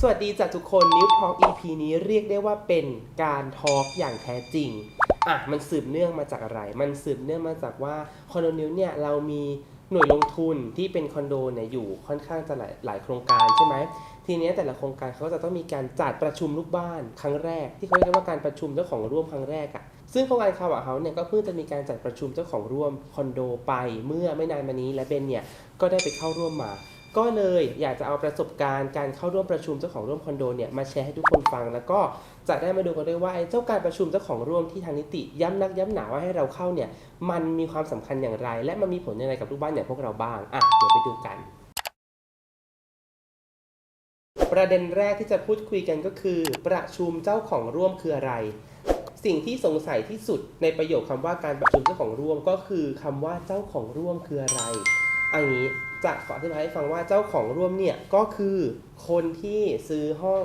สวัสดีจากทุกคนนิวทอ l k EP นี้เรียกได้ว่าเป็นการทอล์กอย่างแท้จริง อะ มันสืบเนื่องมาจากอะไร มันสืบเนื่องมาจากว่าคอนโดนิวเนี่ยเรามีหน่วยลงทุนที่เป็นคอนโดเนี่ยอยู่ค่อนข้างจะหลายหลายโครงการใช่ไหมทีนี้แต่ละโครงการเขาจะต้องมีการจัดประชุมลูกบ้านครั้งแรก ที่เขาเรียกว่าการประชุมเจ้าของร่วมครั้งแรกอะ่ะซึ่งโครงการคาวะเฮาเนี่ยก็เพิ่งจะมีการจัดประชุมเจ้าของร่วมคอนโดไปเมื่อไม่นานมานี้และเบนเนี่ยก็ได้ไปเข้าร่วมมา ก็เลยอยากจะเอาประสบการณ์การเข้าร่วมประชุมเจ้าของร่วมคอนโดเนี่ยมาแชร์ให้ทุกคนฟัง แล้วก็จะได้มาดูกันด้วยว่าไอ้เจ้าการประชุมเจ้าของร่วมที่ทางนิติย้ำนักย้ำหนาว่าให้เราเข้าเนี่ยมันมีความสำคัญอย่างไร และมันมีผลยังไงกับลูกบ้านอย่างพวกเราบ้างอะเดี๋ยวไปดูกัน ประเด็นแรกที่จะพูดคุยกันก็คือ ประชุมเจ้าของร่วมคืออะไร สิ่งที่สงสัยที่สุดในประโยคคำว่าการประชุมเจ้าของร่วมก็คือคำว่าเจ้าของร่วมคืออะไรอันนี้ จะขออธิบายให้ฟังว่าเจ้าของร่วมเนี่ยก็คือคนที่ซื้อห้อง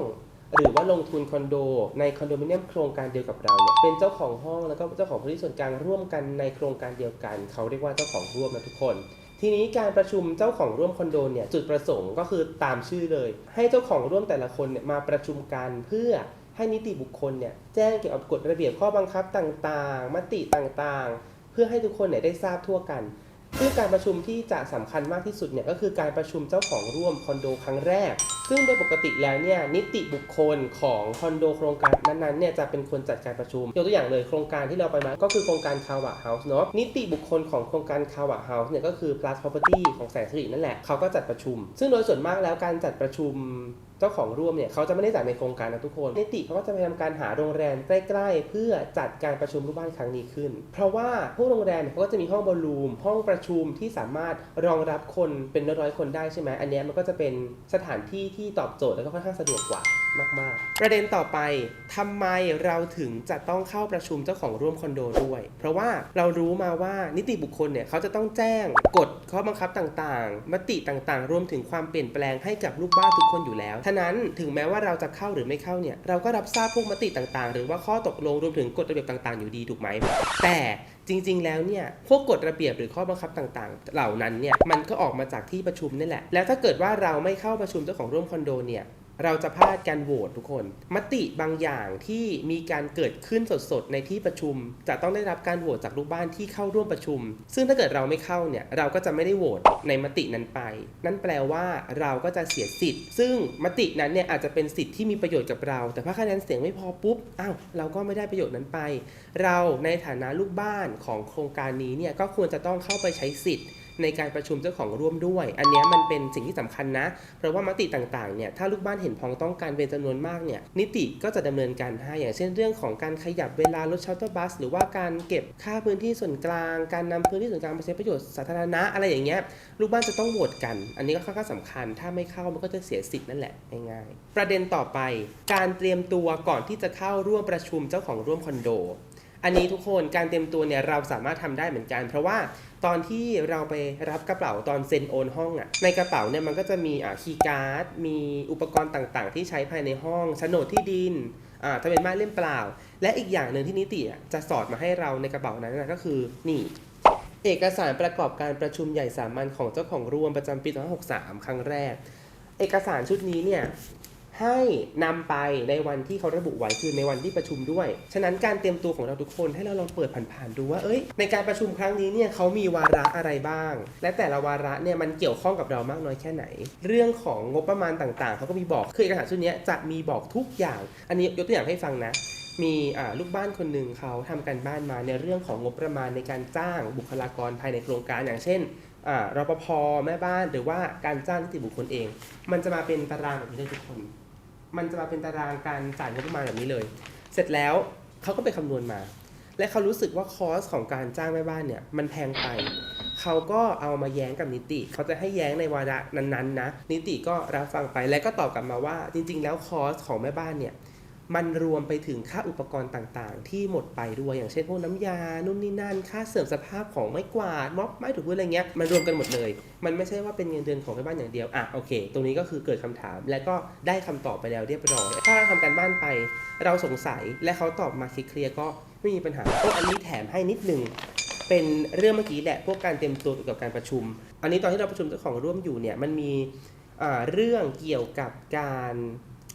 หรือว่าลงทุนคอนโดในคอนโดมิเนียมโครงการเดียวกับเราเนี่ยเป็นเจ้าของห้องแล้วก็เจ้าของพื้นที่ส่วนกลางร่วมกันในโครงการเดียวกัน เขาเรียกว่าเจ้าของร่วมนะทุกคน ทีนี้การประชุมเจ้าของร่วมคอนโดเนี่ยจุดประสงค์ก็คือตามชื่อเลย ให้เจ้าของร่วมแต่ละคนเนี่ยมาประชุมกันเพื่อให้นิติบุคคลเนี่ยแจ้งเกี่ยวกับกฎระเบียบข้อบังคับต่างๆ มติต่างๆ เพื่อให้ทุกคนเนี่ยได้ทราบทั่วกัน ซึ่งการประชุมที่จะสำคัญมากที่สุดเนี่ยก็คือการประชุมเจ้าของร่วมคอนโดครั้งแรก ซึ่งโดยปกติแล้วเนี่ยนิติบุคคลของคอนโดโครงการนั้นๆเนี่ยจะเป็นคนจัดการประชุมยกตัวอย่างเลยโครงการที่เราไปมาก็คือโครงการคาวะเฮาส์เนาะนิติบุคคลของโครงการคาวะเฮาส์เนี่ยก็คือ plus property ของแสนสิรินั่นแหละเขาก็จัดประชุม ซึ่งโดยส่วนมากแล้วการจัดประชุม เจ้าของร่วมเนี่ยเขาจะไม่ได้จัดในโครงการนะทุกคนนิติเขาก็จะพยายามการหาโรงแรมใกล้ ๆ เพื่อจัดการประชุมรูปบ้านครั้งนี้ขึ้น เพราะว่าพวกโรงแรมเขาก็จะมีห้องบอลลูมห้องประชุมที่สามารถรองรับคนเป็นร้อยๆคนได้ใช่ไหมอันนี้มันก็จะเป็นสถานที่ที่ตอบโจทย์แล้วก็ค่อนข้างสะดวกกว่ามากๆ ประเด็นต่อไปทำไมเราถึงจะต้องเข้าประชุมเจ้าของร่วมคอนโดด้วย เพราะว่าเรารู้มาว่านิติบุคคลเนี่ยเขาจะต้องแจ้งกฎข้อบังคับต่างๆ มติต่างๆ รวมถึงความเปลี่ยนแปลงให้กับลูกบ้านทุกคนอยู่แล้วฉะนั้นถึงแม้ว่าเราจะเข้าหรือไม่เข้าเนี่ยเราก็รับทราบพวกมติต่างๆ หรือว่าข้อตกลงรวมถึงกฎระเบียบต่างๆ อยู่ดีถูกไหมแต่จริง ๆ แล้วเนี่ย พวกกฎระเบียบหรือข้อบังคับต่างๆ เหล่านั้นเนี่ย มันก็ออกมาจากที่ประชุมนี่แหละ แล้วถ้าเกิดว่าเราไม่เข้าประชุมเจ้าของร่วมคอนโดเนี่ย เราจะพลาดการโหวตทุกคน มติบางอย่างที่มีการเกิดขึ้นสดๆ ในที่ประชุม จะต้องได้รับการโหวตจากลูกบ้านที่เข้าร่วมประชุม ซึ่งถ้าเกิดเราไม่เข้าเนี่ยเราก็จะไม่ได้โหวตในมตินั้นไป นั่นแปลว่าเราก็จะเสียสิทธิ์ ซึ่งมตินั้นเนี่ยอาจจะเป็นสิทธิ์ที่มีประโยชน์กับเรา แต่ถ้าคะแนนเสียงไม่พอปุ๊บอ้าวเราก็ไม่ได้ประโยชน์นั้นไป เราในฐานะลูกบ้านของโครงการนี้เนี่ยก็ควรจะต้องเข้าไปใช้สิทธิ์ ในการประชุมเจ้าของร่วมด้วย อันนี้มันเป็นสิ่งที่สำคัญนะ เพราะว่ามติต่างๆเนี่ยถ้าลูกบ้านเห็นพ้องต้องการเป็นจำนวนมากเนี่ยนิติก็จะดำเนินการให้อย่างเช่นเรื่องของการขยับเวลารถชัตเตอร์บัส หรือว่าการเก็บค่าพื้นที่ส่วนกลาง การนำพื้นที่ส่วนกลางไปใช้ประโยชน์สาธารณะอะไรอย่างเงี้ยลูกบ้านจะต้องโหวตกัน อันนี้ก็ค่อนข้างสำคัญ ถ้าไม่เข้ามันก็จะเสียสิทธิ์นั่นแหละง่ายๆประเด็นต่อไป การเตรียมตัวก่อนที่จะเข้าร่วมประชุมเจ้าของร่วมคอนโด อันนี้ทุกคนการเตรียมตัวเนี่ยเราสามารถทำได้เหมือนกัน เพราะว่าตอนที่เราไปรับกระเป๋าตอนเซ็นโอนห้องอะ่ะในกระเป๋าเนี่ยมันก็จะมีอ่าคีย์การ์ดมีอุปกรณ์ต่างๆ ที่ใช้ภายในห้องโฉนดที่ดินอ่าทะเบียนบ้านเล่มเปล่า และอีกอย่างหนึ่งที่นิติอะจะสอดมาให้เราในกระเป๋านั้นนะก็คือนี่เอกสารประกอบการประชุมใหญ่สามัญของเจ้าของร่วมประจำปี2563 ครั้งแรก เอกสารชุดนี้เนี่ย ให้นำไปในวันที่เขาระบุไว้คือในวันที่ประชุมด้วย ฉะนั้นการเตรียมตัวของเราทุกคนให้เราลองเปิดผ่านๆดูว่า เอ้ย ในการประชุมครั้งนี้เนี่ยเขามีวาระอะไรบ้าง และแต่ละวาระเนี่ยมันเกี่ยวข้องกับเรามากน้อยแค่ไหน เรื่องของงบประมาณต่างๆ เขาก็มีบอก คือเอกสารชุดนี้จะมีบอกทุกอย่าง อันนี้ยกตัวอย่างให้ฟังนะมีลูกบ้านคนหนึ่งเขาทำการบ้านมาในเรื่องของงบประมาณในการจ้างบุคลากรภายในโครงการอย่างเช่นอ่ารปภแม่บ้านหรือว่าการจ้างนิติบุคคลเอง มันจะมาเป็นตารางแบบนี้เลยทุกคน มันจะมาเป็นตารางการจ่ายงบประมาณแบบนี้เลย เสร็จแล้วเขาก็ไปคำนวณมา และเขารู้สึกว่าคอสของการจ้างแม่บ้านเนี่ยมันแพงไป เขาก็เอามาแย้งกับนิติ เขาจะให้แย้งในวาระนั้นๆนะ นิติก็รับฟังไปและก็ตอบกลับมาว่า จริง ๆ แล้วคอสของแม่บ้านเนี่ย มันรวมไปถึงค่าอุปกรณ์ต่างๆ ที่หมดไปด้วยอย่างเช่นพวกน้ำยานู่นนี่นั่น ค่าเสื่อมสภาพของไม้กวาดม็อบไม้ถูพื้นอะไรเงี้ยมันรวมกันหมดเลย มันไม่ใช่ว่าเป็นเงินเดือนของแม่บ้านอย่างเดียวอะโอเค ตรงนี้ก็คือเกิดคำถาม และก็ได้คำตอบไปแล้วเรียบร้อยถ้าเราทำการบ้านไป เราสงสัยและเขาตอบมาเคลียร์ก็ไม่มีปัญหาโอ้อันนี้แถมให้นิดนึงเป็นเรื่องเมื่อกี้แหละพวกการเตรียมตัวเกี่ยวกับการประชุม อันนี้ตอนที่เราประชุมเจ้าของร่วมอยู่เนี่ยมันมีเรื่องเกี่ยวกับการ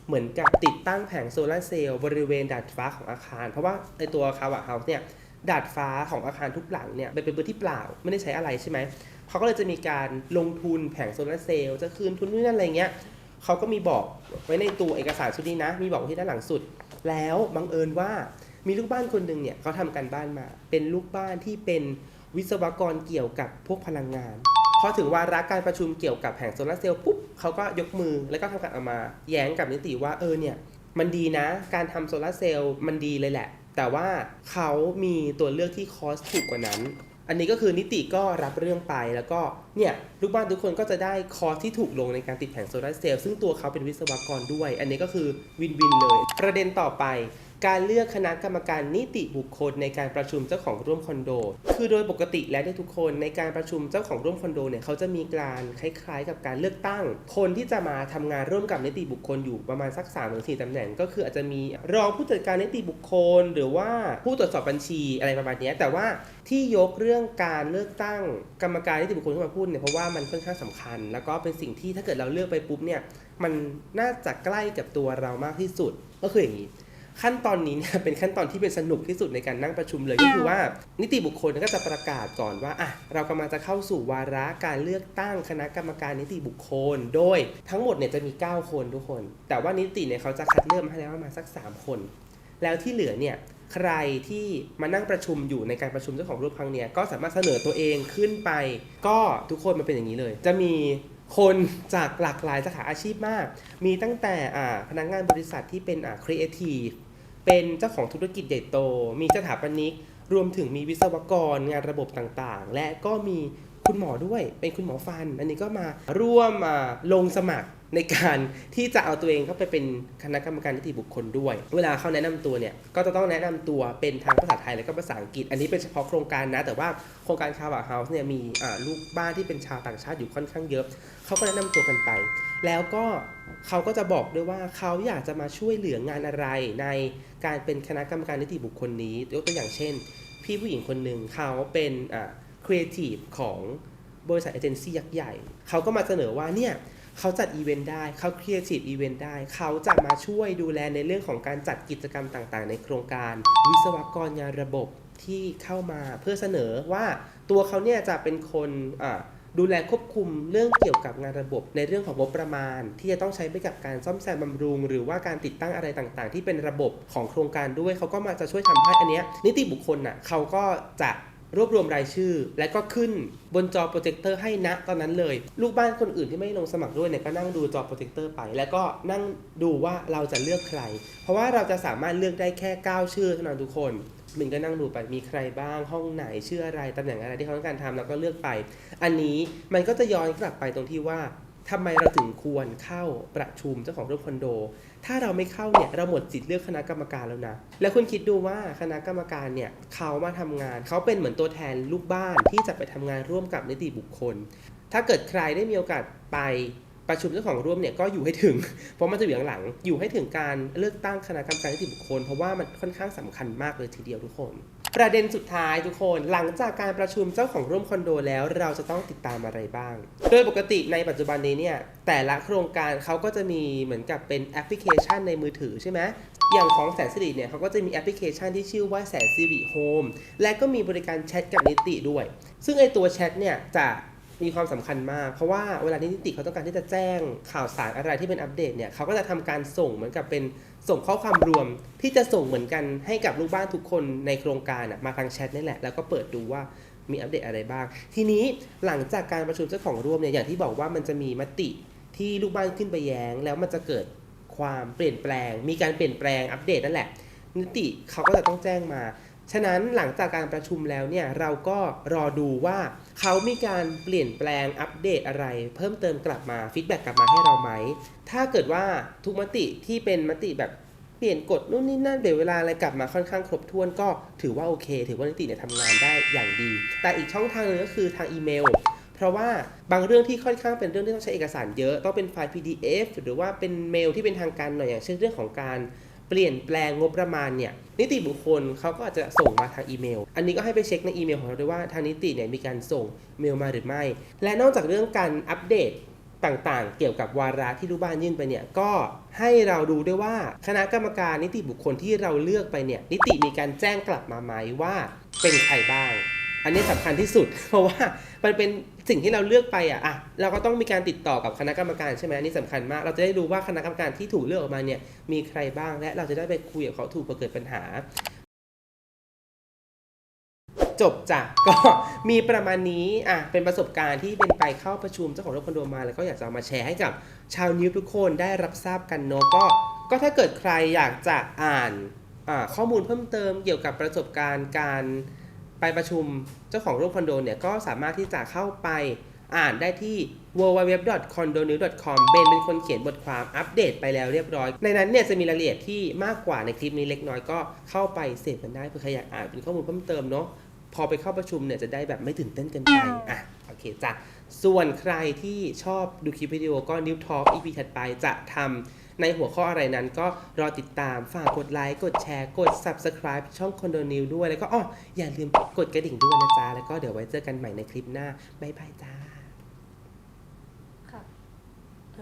เหมือนกับติดตั้งแผงโซลาร์เซลล์บริเวณดาดฟ้าของอาคาร เพราะว่าในตัวคาวะเฮาส์เนี่ยดาดฟ้าของอาคารทุกหลังเนี่ยเป็นพื้นที่เปล่าไม่ได้ใช้อะไรใช่ไหมเขาก็เลยจะมีการลงทุนแผงโซลาร์เซลล์จะคืนทุนนู่นนั่นอะไรเงี้ยเขาก็มีบอกไว้ในตัวเอกสารชุดนี้นะ มีบอกที่ด้านหลังสุด แล้วบังเอิญว่ามีลูกบ้านคนหนึ่งเนี่ยเขาทำการบ้านมา เป็นลูกบ้านที่เป็นวิศวกรเกี่ยวกับพวกพลังงาน อถึงวาระการประชุมเกี่ยวกับแผงโซลาร์เซลล์ปุ๊บเขาก็ยกมือแล้วก็ทำการออกมาแย้งกับนิติว่าเออเนี่ยมันดีนะ การทำโซลาร์เซลล์มันดีเลยแหละ แต่ว่าเขามีตัวเลือกที่คอสถูกกว่านั้น อันนี้ก็คือนิติก็รับเรื่องไปแล้วก็เนี่ยลูกบ้านทุกคนก็จะได้คอสที่ถูกลงในการติดแผงโซลาร์เซลล์ซึ่งตัวเขาเป็นวิศวกรด้วย อันนี้ก็คือวินวินเลย ประเด็นต่อไป การเลือกคณะกรรมการนิติบุคคลในการประชุมเจ้าของร่วมคอนโด คือโดยปกติแล้วทุกคนในการประชุมเจ้าของร่วมคอนโดเนี่ยเขาจะมีการคล้ายๆ กับการเลือกตั้ง คนที่จะมาทำงานร่วมกับนิติบุคคลอยู่ประมาณสัก3ามถึงสี่ตำแหน่ง ก็คืออาจจะมีรองผู้จัดการนิติบุคคล หรือว่าผู้ตรวจสอบบัญชีอะไรประมาณนี้แต่ว่าที่ยกเรื่องการเลือกตั้งกรรมการนิติบุคคลขึ้นมาพูดเนี่ยเพราะว่ามันค่อนข้างสำคัญ แล้วก็เป็นสิ่งที่ถ้าเกิดเราเลือกไปปุ๊บเนี่ยมันน่าจะใกล้กับตัวเรามากที่สุดก็คืออย่างนี้ ขั้นตอนนี้เนี่ยเป็นขั้นตอนที่เป็นสนุกที่สุดในการนั่งประชุมเลยก็คือว่า นิติบุคคลก็จะประกาศก่อนว่าอะเรากำลังจะเข้าสู่วาระการเลือกตั้งคณะกรรมการนิติบุคคล โดยทั้งหมดเนี่ยจะมี 9 คนทุกคน แต่ว่านิติเนี่ยเขาจะคัดเลือกมาให้แล้วประมาณสัก 3 คน แล้วที่เหลือเนี่ยใครที่มานั่งประชุมอยู่ในการประชุมเจ้าของรูปครั้งเนี้ยก็สามารถเสนอตัวเองขึ้นไป ก็ทุกคนมันเป็นอย่างนี้เลย จะมีคนจากหลากหลายสาขาอาชีพมาก มีตั้งแต่อ่าพนักงานบริษัทที่เป็นอ่าครีเอทีฟ เป็นเจ้าของธุรกิจใหญ่โต มีสถาปนิก รวมถึงมีวิศวกรงานระบบต่างๆ และก็มีคุณหมอด้วย เป็นคุณหมอฟัน อันนี้ก็มาร่วมมาลงสมัคร ในการที่จะเอาตัวเองเข้าไปเป็นคณะกรรมการนิติบุคคลด้วย เวลาเขาแนะนำตัวเนี่ยก็จะต้องแนะนำตัวเป็นทางภาษาไทยและก็ภาษาอังกฤษ อันนี้เป็นเฉพาะโครงการนะ แต่ว่าโครงการคาวาเฮาส์เนี่ยมีลูกบ้านที่เป็นชาวต่างชาติอยู่ค่อนข้างเยอะเขาก็แนะนำตัวกันไป แล้วก็เขาก็จะบอกด้วยว่าเขาอยากจะมาช่วยเหลืองานอะไรในการเป็นคณะกรรมการนิติบุคคลนี้ยกตัวอย่างเช่น พี่ผู้หญิงคนหนึ่งเขาเป็นครีเอทีฟของบริษัทเอเจนซี่ยักษ์ใหญ่ เขาก็มาเสนอว่าเนี่ย เขาจัดอีเวนต์ได้เขาครีเอทีฟอีเวนต์ได้ เขาจะมาช่วยดูแลในเรื่องของการจัดกิจกรรมต่างๆ ในโครงการ วิศวกรงานระบบที่เข้ามาเพื่อเสนอว่าตัวเขาเนี่ยจะเป็นคนดูแลควบคุมเรื่องเกี่ยวกับงานระบบ ในเรื่องของงบประมาณ ที่จะต้องใช้ไปกับการซ่อมแซมบำรุง หรือว่าการติดตั้งอะไรต่างๆ ที่เป็นระบบของโครงการด้วยเขาก็มาจะช่วยทำให้อันเนี้ยนิติบุคคลน่ะเขาก็จะ รวบรวมรายชื่อ และก็ขึ้นบนจอโปรเจคเตอร์ให้ณตอนนั้นเลย ลูกบ้านคนอื่นที่ไม่ลงสมัครด้วยเนี่ยก็นั่งดูจอโปรเจคเตอร์ไป แล้วก็นั่งดูว่าเราจะเลือกใคร เพราะว่าเราจะสามารถเลือกได้แค่ 9 ชื่อเท่านั้นทุกคนมินก็นั่งดูไปมีใครบ้างห้องไหนชื่ออะไรตำแหน่งอะไรที่เขาต้องการทำแล้วก็เลือกไป อันนี้มันก็จะย้อนกลับไปตรงที่ว่า ทำไมเราถึงควรเข้าประชุมเจ้าของรูปคอนโด ถ้าเราไม่เข้าเนี่ยเราหมดสิทธิ์เลือกคณะกรรมการแล้วนะ แล้วคุณคิดดูว่าคณะกรรมการเนี่ยเขามาทำงาน เขาเป็นเหมือนตัวแทนลูกบ้านที่จะไปทำงานร่วมกับนิติบุคคล ถ้าเกิดใครได้มีโอกาสไป ประชุมเจ้าของร่วมเนี่ยก็อยู่ให้ถึง เพราะมันจะอยู่ข้างหลัง อยู่ให้ถึงการเลือกตั้งคณะกรรมการนิติบุคคล เพราะว่ามันค่อนข้างสำคัญมากเลยทีเดียวทุกคน ประเด็นสุดท้ายทุกคนหลังจากการประชุมเจ้าของร่วมคอนโดแล้วเราจะต้องติดตามอะไรบ้าง โดยปกติในปัจจุบันนี้เนี่ยแต่ละโครงการเขาก็จะมีเหมือนกับเป็นแอปพลิเคชันในมือถือใช่ไหมอย่างของแสนสิริเนี่ยเขาก็จะมีแอปพลิเคชันที่ชื่อว่าแสนสิริโฮมและก็มีบริการแชทกับนิติด้วย ซึ่งไอตัวแชทเนี่ยจะ มีความสำคัญมาก เพราะว่าเวลาที่นิติเขาต้องการที่จะแจ้งข่าวสารอะไรที่เป็นอัปเดตเนี่ยเขาก็จะทำการส่งเหมือนกับเป็นส่งข้อความรวมที่จะส่งเหมือนกันให้กับลูกบ้านทุกคนในโครงการมาทางแชทนี่แหละ แล้วก็เปิดดูว่ามีอัปเดตอะไรบ้าง ทีนี้หลังจากการประชุมเจ้าของร่วมเนี่ยอย่างที่บอกว่ามันจะมีมติที่ลูกบ้านขึ้นไปแย้ง แล้วมันจะเกิดความเปลี่ยนแปลง มีการเปลี่ยนแปลงอัปเดตนั่นแหละ นิติเขาก็จะต้องแจ้งมา ฉะนั้นหลังจากการประชุมแล้วเนี่ยเราก็รอดูว่าเขามีการเปลี่ยนแปลงอัปเดตอะไร เพิ่มเติมกลับมาฟีดแบ็กกลับมาให้เราไหม ถ้าเกิดว่าทุกมติที่เป็นมติแบบเปลี่ยนกฎนู่นนี่นั่นเปลี่ยนเวลาอะไรกลับมาค่อนข้างครบถ้วนก็ถือว่าโอเค ถือว่านิติเนี่ยทำงานได้อย่างดี แต่อีกช่องทางหนึงก็คือทางอีเมล เพราะว่าบางเรื่องที่ค่อนข้างเป็นเรื่องที่ต้องใช้เอกสารเยอะต้องเป็นไฟล์ PDF หรือว่าเป็นเมลที่เป็นทางการหน่อยอย่างเช่นเรื่องของการ เปลี่ยนแปลงงบประมาณเนี่ยนิติบุคคลเขาก็อาจจะส่งมาทางอีเมล อันนี้ก็ให้ไปเช็คในอีเมลของเราด้วยว่าทางนิติเนี่ยมีการส่งเมลมาหรือไม่ และนอกจากเรื่องการอัปเดตต่างๆ เกี่ยวกับวาระที่ลูกบ้านยื่นไปเนี่ยก็ให้เราดูด้วยว่าคณะกรรมการนิติบุคคลที่เราเลือกไปเนี่ยนิติมีการแจ้งกลับมาไหมว่าเป็นใครบ้าง อันนี้สำคัญที่สุด เพราะว่ามันเป็นสิ่งที่เราเลือกไปอะอะเราก็ต้องมีการติดต่อกับคณะกรรมการใช่ไหมอันนี้สำคัญมาก เราจะได้รู้ว่าคณะกรรมการที่ถูกเลือกออกมาเนี่ยมีใครบ้างและเราจะได้ไปคุยกับเขาถูกเผื่อเกิดปัญหา จบจ้ะก็มีประมาณนี้อะเป็นประสบการณ์ที่เป็นไปเข้าประชุมเจ้าของรถคอนโดมา แล้วก็อยากจะมาแชร์ให้กับชาวนิวทุกคนได้รับทราบกันเนาะก็ก็ถ้าเกิดใครอยากจะอ่านข้อมูลเพิ่มเติมเกี่ยวกับประสบการณ์การ ไปประชุมเจ้าของร่วมคอนโดเนี่ยก็สามารถที่จะเข้าไปอ่านได้ที่ www.condonews.com เบนเป็นคนเขียนบทความอัปเดตไปแล้วเรียบร้อย ในนั้นเนี่ยจะมีรายละเอียดที่มากกว่าในคลิปนี้เล็กน้อยก็เข้าไปเสพกันได้เพื่อใครอยากอ่านเป็นข้อมูลเพิ่มเติมเนาะพอไปเข้าประชุมเนี่ยจะได้แบบไม่ตื่นเต้นเกินไปอะโอเคจ้ะส่วนใครที่ชอบดูคลิปวิดีโอก็ New Talk EP ถัดไปจะทำ ในหัวข้ออะไรนั้นก็รอติดตามฝากกดไลค์กดแชร์กด Subscribe ช่องคอนโดนิวด้วยแล้วก็อ้ออย่าลืมกดกระดิ่งด้วยนะจ๊ะแล้วก็เดี๋ยวไว้เจอกันใหม่ในคลิปหน้าบ๊ายบายจ้า